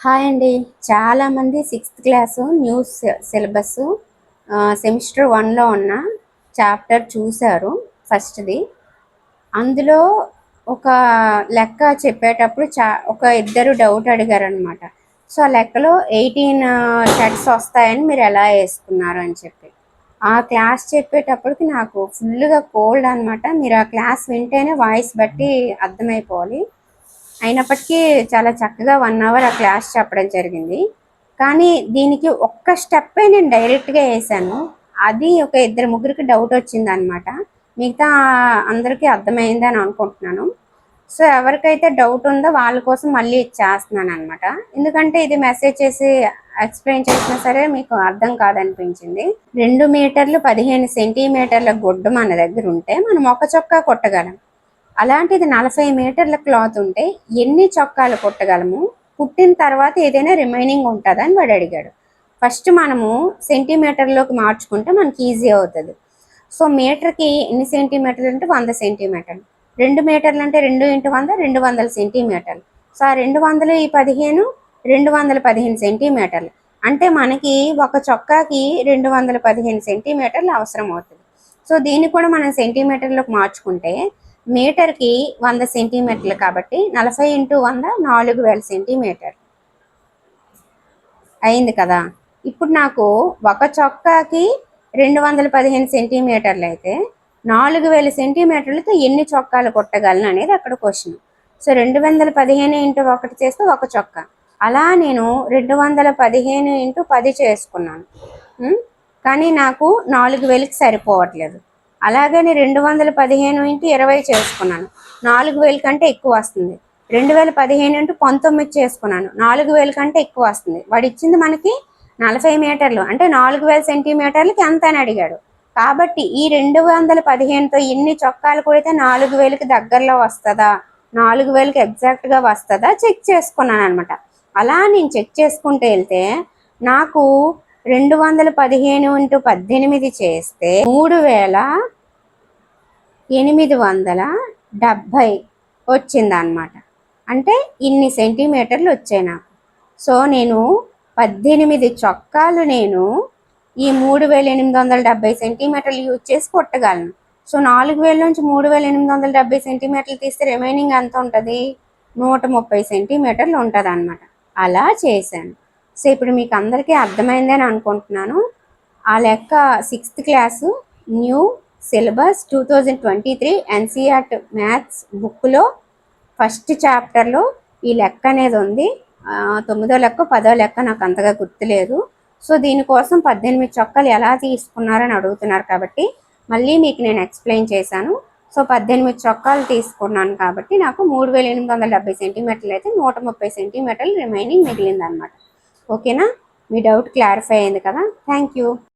Hi అండి. చాలామంది sixth class news syllabus semester వన్లో ఉన్న చాప్టర్ చూశారు ఫస్ట్ది. అందులో ఒక లెక్క చెప్పేటప్పుడు చా ఒక ఇద్దరు డౌట్ అడిగారు అనమాట సో ఆ లెక్కలో ఎయిటీన్ షర్ట్స్ వస్తాయని మీరు ఎలా వేసుకున్నారు అని చెప్పి. ఆ క్లాస్ చెప్పేటప్పటికి నాకు ఫుల్గా కోల్డ్ అనమాట మీరు ఆ క్లాస్ వింటేనే వాయిస్ బట్టి అర్థమైపోవాలి. అయినప్పటికీ చాలా చక్కగా వన్ అవర్ ఆ క్లాస్ చెప్పడం జరిగింది. కానీ దీనికి ఒక్క స్టెప్పే నేను డైరెక్ట్గా వేసాను. అది ఒక ఇద్దరు ముగ్గురికి డౌట్ వచ్చింది అనమాట మిగతా అందరికీ అర్థమైందని అనుకుంటున్నాను. సో ఎవరికైతే డౌట్ ఉందో వాళ్ళ కోసం మళ్ళీ చేస్తున్నాను అనమాట ఎందుకంటే ఇది మెసేజ్ చేసి ఎక్స్ప్లెయిన్ చేసినా సరే మీకు అర్థం కాదనిపించింది. రెండు మీటర్లు పదిహేను సెంటీమీటర్ల గుడ్డు మన దగ్గర ఉంటే మనం ఒక చొక్కా కొట్టగలం. అలాంటిది నలభై మీటర్ల క్లాత్ ఉంటే ఎన్ని చొక్కాలు కుట్టగలము? కుట్టిన తర్వాత ఏదైనా రిమైనింగ్ ఉంటుందా అని వాడు అడిగాడు. ఫస్ట్ మనము సెంటీమీటర్లోకి మార్చుకుంటే మనకి ఈజీ అవుతుంది. సో మీటర్కి ఎన్ని సెంటీమీటర్లు అంటే వంద సెంటీమీటర్లు. రెండు మీటర్లు అంటే రెండు ఇంటూ వంద రెండు వందల సెంటీమీటర్లు. సో ఆ రెండు వందలు ఈ పదిహేను రెండు వందల పదిహేను సెంటీమీటర్లు. అంటే మనకి ఒక చొక్కాకి రెండు వందల పదిహేను సెంటీమీటర్లు అవసరం అవుతుంది. సో దీన్ని కూడా మనం సెంటీమీటర్లోకి మార్చుకుంటే మీటర్కి వంద సెంటీమీటర్లు కాబట్టి నలభై ఇంటూ వంద నాలుగు వేల సెంటీమీటర్. అయింది కదా? ఇప్పుడు నాకు ఒక చొక్కాకి రెండు వందల పదిహేను సెంటీమీటర్లు అయితే నాలుగు వేల సెంటీమీటర్లతో ఎన్ని చొక్కాలు కొట్టగలను అనేది అక్కడ క్వశ్చన్. సో రెండు వందల పదిహేను ఇంటూ ఒకటి చేస్తే ఒక చొక్కా. అలా నేను రెండు వందల పదిహేను ఇంటూ పది చేసుకున్నాను. కానీ నాకు నాలుగు వేలకి సరిపోవట్లేదు. అలాగని రెండు వందల పదిహేను ఇంటూ ఇరవై చేసుకున్నాను. నాలుగు వేల కంటే ఎక్కువ వస్తుంది. రెండు వేల పదిహేను ఇంటూ పంతొమ్మిది చేసుకున్నాను. నాలుగు వేల కంటే ఎక్కువ వస్తుంది. వాడు ఇచ్చింది మనకి నలభై మీటర్లు. అంటే నాలుగు వేల సెంటీమీటర్లకి ఎంత అని అడిగాడు. కాబట్టి ఈ రెండు వందల పదిహేనుతో ఎన్ని చొక్కాలు కొడితే నాలుగు వేలకి దగ్గరలో వస్తుందా? నాలుగు వేలకి ఎగ్జాక్ట్గా వస్తుందా? చెక్ చేసుకున్నాను అనమాట అలా నేను చెక్ చేసుకుంటూ వెళ్తే నాకు రెండు వందల పదిహేను ఇంటూ పద్దెనిమిది చేస్తే మూడు వేల ఎనిమిది వందల డెబ్భై వచ్చిందనమాట అంటే ఇన్ని సెంటీమీటర్లు వచ్చాయి నాకు. సో నేను పద్దెనిమిది చొక్కాలు నేను ఈ మూడు వేల ఎనిమిది వందల డెబ్బై సెంటీమీటర్లు యూజ్ చేసి కొట్టగలను. సో నాలుగు వేల నుంచి మూడు వేల ఎనిమిది వందల డెబ్బై సెంటీమీటర్లు తీస్తే రిమైనింగ్ ఎంత ఉంటుంది? నూట ముప్పై సెంటీమీటర్లు ఉంటుంది అనమాట అలా చేశాను. సో ఇప్పుడు మీకు అందరికీ అర్థమైందని అనుకుంటున్నాను. ఆ లెక్క sixth class new syllabus two thousand twenty three NCERT maths బుక్లో ఫస్ట్ చాప్టర్లో ఈ లెక్క అనేది ఉంది. తొమ్మిదో లెక్క పదో లెక్క నాకు అంతగా గుర్తులేదు. సో దీనికోసం పద్దెనిమిది చొక్కలు ఎలా తీసుకున్నారని అడుగుతున్నారు కాబట్టి మళ్ళీ మీకు నేను ఎక్స్ప్లెయిన్ చేశాను. సో పద్దెనిమిది చొక్కాలు తీసుకున్నాను కాబట్టి నాకు మూడు వేల ఎనిమిది వందల డెబ్బై సెంటీమీటర్లు అయితే నూట ముప్పై సెంటీమీటర్లు రిమైనింగ్ మిగిలిందనమాట ఓకేనా? మీ డౌట్ క్లారిఫై అయింది కదా? Thank you